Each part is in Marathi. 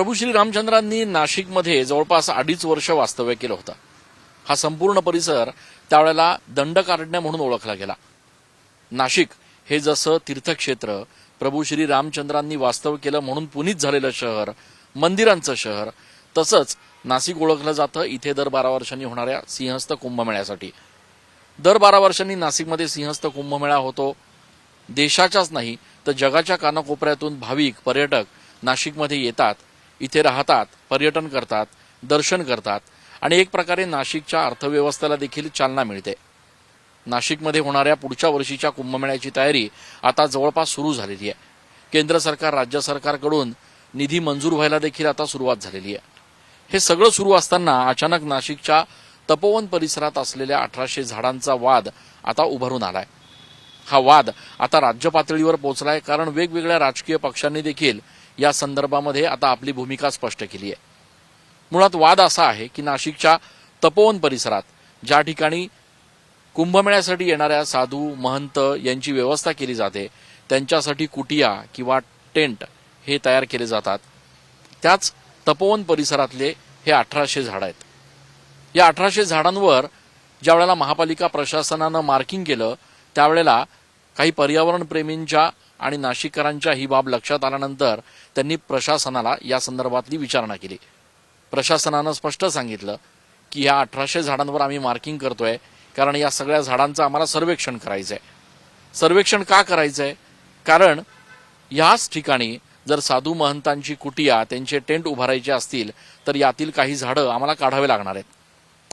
प्रभू श्री रामचंद्रांनी नाशिकमध्ये जवळपास अडीच वर्ष वास्तव्य केलं होतं. हा संपूर्ण परिसर त्यावेळेला दंडकारण्य म्हणून ओळखला गेला. नाशिक हे जसं तीर्थक्षेत्र प्रभू श्री रामचंद्रांनी वास्तव केलं म्हणून पुनीत झालेलं शहर मंदिरांचं शहर तसंच नाशिक ओळखलं जातं इथे दर बारा वर्षांनी होणाऱ्या सिंहस्थ कुंभमेळ्यासाठी. दर बारा वर्षांनी नाशिकमध्ये सिंहस्थ कुंभमेळा होतो. देशाच्याच नाही तर जगाच्या कानाकोपऱ्यातून भाविक पर्यटक नाशिकमध्ये येतात. इथे राहतात पर्यटन करतात दर्शन करतात आणि एक प्रकारे नाशिकच्या अर्थव्यवस्थेला देखील चालना मिळते. नाशिकमध्ये होणाऱ्या पुढच्या वर्षीच्या कुंभमेळ्याची तयारी आता जवळपास सुरू झालेली आहे. केंद्र सरकार राज्य सरकारकडून निधी मंजूर व्हायला देखील आता सुरुवात झालेली आहे. हे सगळं सुरू असताना अचानक नाशिकच्या तपोवन परिसरात असलेल्या अठराशे झाडांचा वाद आता उभारून आलाय. हा वाद आता राज्य पातळीवर पोहोचलाय कारण वेगवेगळ्या राजकीय पक्षांनी देखील या संदर्भामध्ये आता आपली भूमिका स्पष्ट केली आहे. मुळात वाद असा आहे की नाशिकच्या तपोवन परिसरात ज्या ठिकाणी कुंभमेळ्यासाठी येणाऱ्या साधू महंत यांची व्यवस्था केली जाते त्यांच्यासाठी कुटिया किंवा टेंट हे तयार केले जातात. त्याच तपोवन परिसरातले हे अठराशे झाड आहेत. या अठराशे झाडांवर ज्या वेळेला महापालिका प्रशासनानं मार्किंग केलं त्यावेळेला काही पर्यावरण प्रेमींच्या आणि नाशिककरांच्या ही बाब लक्षात आल्यानंतर त्यांनी प्रशासनाला या संदर्भातली विचारणा केली. प्रशासनानं स्पष्ट सांगितलं की या अठराशे झाडांवर आम्ही मार्किंग करतोय कारण या सगळ्या झाडांचं आम्हाला सर्वेक्षण करायचं आहे सर्वेक्षण का करायचं आहे कारण याच ठिकाणी जर साधू महंतांची कुटिया त्यांचे टेंट उभारायचे असतील तर यातील काही झाडं आम्हाला काढावे लागणार आहेत.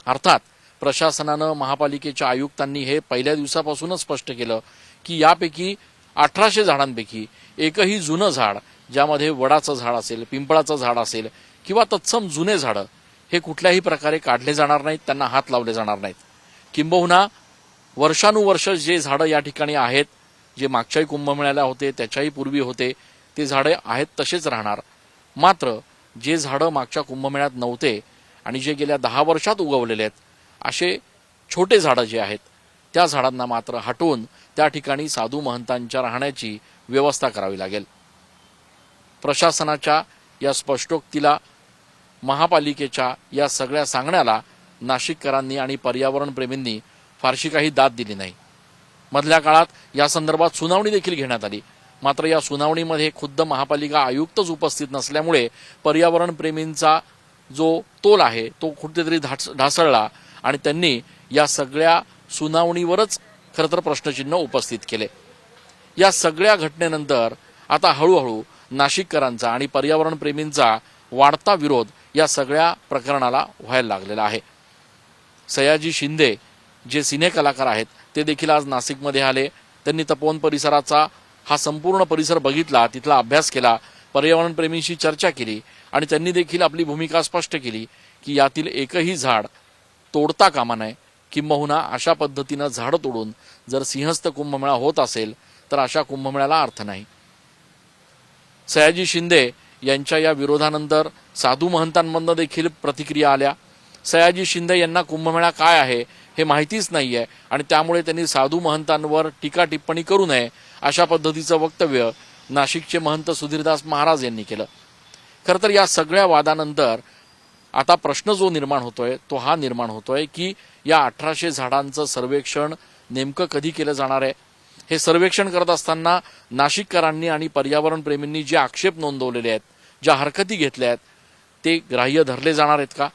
अर्थात प्रशासनानं महापालिकेच्या आयुक्तांनी हे पहिल्या दिवसापासूनच स्पष्ट केलं की यापैकी अठराशे झाडांपैकी एकही जुनं झाड ज्यामध्ये वडाचं झाड असेल पिंपळाचं झाड असेल किंवा तत्सम जुने झाडं हे कुठल्याही प्रकारे काढले जाणार नाहीत त्यांना हात लावले जाणार नाहीत. किंबहुना वर्षानुवर्ष जे झाडं या ठिकाणी आहेत जे मागच्याही कुंभमेळ्याला होते त्याच्याही पूर्वी होते ते झाडे आहेत तसेच राहणार. मात्र जे झाडं मागच्या कुंभमेळ्यात नव्हते आणि जे गेल्या दहा वर्षात उगवलेले आहेत असे छोटे झाडं जे आहेत त्या झाडांना मात्र हटवून त्या ठिकाणी साधू महंतांच्या राहण्याची व्यवस्था करावी लागेल. प्रशासनाच्या या स्पष्टोक्तीला महापालिकेच्या या सगळ्या सांगण्याला नाशिककरांनी आणि पर्यावरण प्रेमींनी फारशी काही दाद दिली नाही. मधल्या काळात या संदर्भात सुनावणी देखील घेण्यात आली. मात्र या सुनावणीमध्ये खुद्द महापालिका आयुक्तच उपस्थित नसल्यामुळे पर्यावरण प्रेमींचा जो तोल आहे तो कुठेतरी ढास ढासळला आणि त्यांनी या सगळ्या सुनावणीवरच खरं तर प्रश्नचिन्ह उपस्थित केले. या सगळ्या घटनेनंतर आता हळूहळू नाशिककरांचा आणि पर्यावरणप्रेमींचा वाढता विरोध या सगळ्या प्रकरणाला व्हायला लागलेला आहे. सयाजी शिंदे जे सिने कलाकार आहेत ते देखील आज नाशिकमध्ये आले. त्यांनी तपोवन परिसराचा हा संपूर्ण परिसर बघितला तिथला अभ्यास केला पर्यावरणप्रेमींशी चर्चा केली आणि त्यांनी देखील आपली भूमिका स्पष्ट केली की यातील एकही झाड तोडता कामा नये. किंबहुना अशा पद्धतीनं झाडं तोडून जर सिंहस्थ कुंभमेळा होत असेल तर अशा कुंभमेळ्याला अर्थ नाही. सयाजी शिंदे यांच्या या विरोधानंतर साधू महंतांमधनं देखील प्रतिक्रिया आल्या. सयाजी शिंदे यांना कुंभमेळा काय आहे हे माहितीच नाहीये आणि त्यामुळे त्यांनी साधू महंतांवर टीका टिप्पणी करू नये अशा पद्धतीचं वक्तव्य नाशिकचे महंत सुधीरदास महाराज यांनी केलं. खरं तर या सगळ्या वादानंतर आता प्रश्न जो निर्माण होतोय तो हा निर्माण होतोय की या अठराशे झाडांचं सर्वेक्षण नेमकं कधी केलं जाणार आहे? हे सर्वेक्षण करत असताना नाशिककरांनी आणि पर्यावरण प्रेमींनी जे आक्षेप नोंदवलेले आहेत ज्या हरकती घेतल्या आहेत ते ग्राह्य धरले जाणार आहेत का?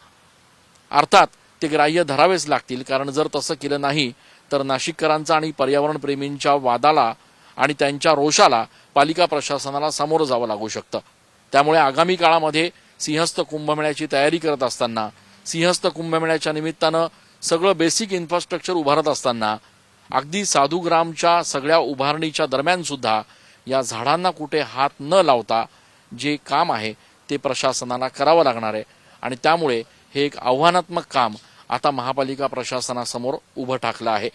अर्थात ते ग्राह्य धरावेच लागतील कारण जर तसं केलं नाही तर नाशिककरांचा आणि पर्यावरण प्रेमींच्या वादाला आणि त्यांच्या रोषाला पालिका प्रशासनाला सामोरं जावं लागू शकतं. त्यामुळे आगामी काळामध्ये सिंहस्थ कुंभमेळ्याची तयारी करत असताना सिंहस्थ कुंभमेळ्याच्या निमित्तानं सगळं बेसिक इन्फ्रास्ट्रक्चर उभारत असताना अगदी साधूग्रामच्या सगळ्या उभारणीच्या दरम्यान सुद्धा या झाडांना कुठे हात न लावता जे काम आहे ते प्रशासनाला करावं लागणार आहे. आणि त्यामुळे हे एक आव्हानात्मक काम आता महापालिका प्रशासनासमोर उभं ठाकलं आहे.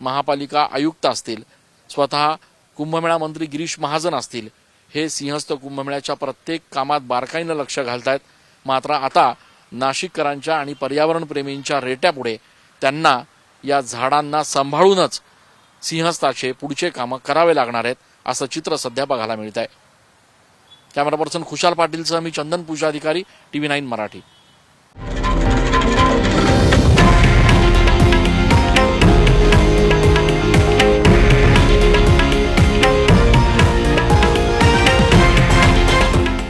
महापालिका आयुक्त असतील स्वतः कुंभमेळा मंत्री गिरीश महाजन असतील हे सिंहस्थ कुंभमेळ्याच्या प्रत्येक कामात बारकाईनं लक्ष घालतायत. मात्र आता नाशिककरांच्या आणि पर्यावरणप्रेमींच्या रेट्यापुढे त्यांना या झाडांना सांभाळूनच सिंहस्थाचे पुढचे कामं करावे लागणार आहेत असं चित्र सध्या बघायला मिळत आहे कॅमेरा पर्सन खुशाल पाटीलसह मी चंदन पूजा अधिकारी टी व्ही नाईन मराठी.